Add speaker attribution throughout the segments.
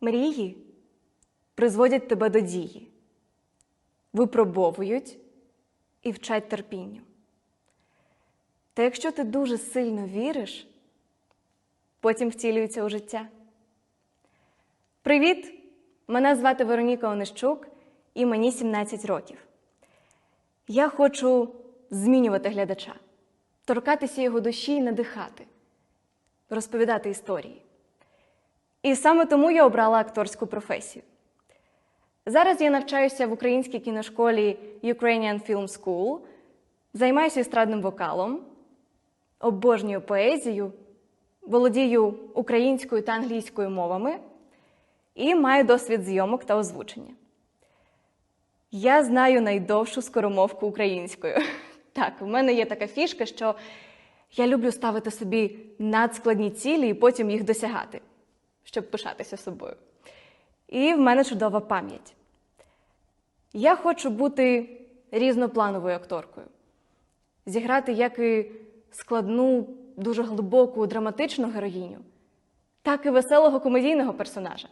Speaker 1: Мрії призводять тебе до дії, випробовують і вчать терпінню. Та якщо ти дуже сильно віриш, потім втілюється у життя. Привіт! Мене звати Вероніка Онищук, і мені 17 років. Я хочу змінювати глядача, торкатися його душі і надихати, розповідати історії. І саме тому я обрала акторську професію. Зараз я навчаюся в українській кіношколі Ukrainian Film School, займаюся естрадним вокалом, обожнюю поезію, володію українською та англійською мовами і маю досвід зйомок та озвучення. Я знаю найдовшу скоромовку українською. Так, в мене є така фішка, що я люблю ставити собі надскладні цілі і потім їх досягати, щоб пишатися собою. І в мене чудова пам'ять. Я хочу бути різноплановою акторкою, зіграти як і складну, дуже глибоку, драматичну героїню, так і веселого комедійного персонажа.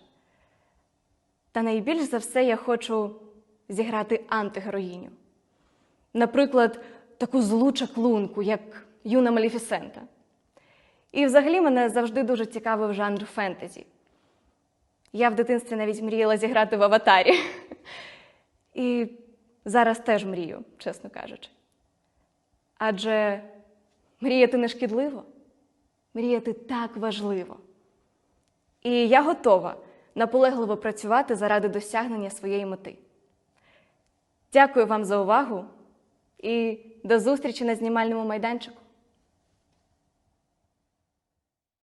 Speaker 1: Та найбільш за все я хочу зіграти антигероїню. Наприклад, таку злу чаклунку, як юна Маліфісента. І взагалі мене завжди дуже цікавив жанр фентезі. Я в дитинстві навіть мріяла зіграти в аватарі. І зараз теж мрію, чесно кажучи. Адже мріяти не шкідливо, мріяти так важливо. І я готова наполегливо працювати заради досягнення своєї мети. Дякую вам за увагу і до зустрічі на знімальному майданчику.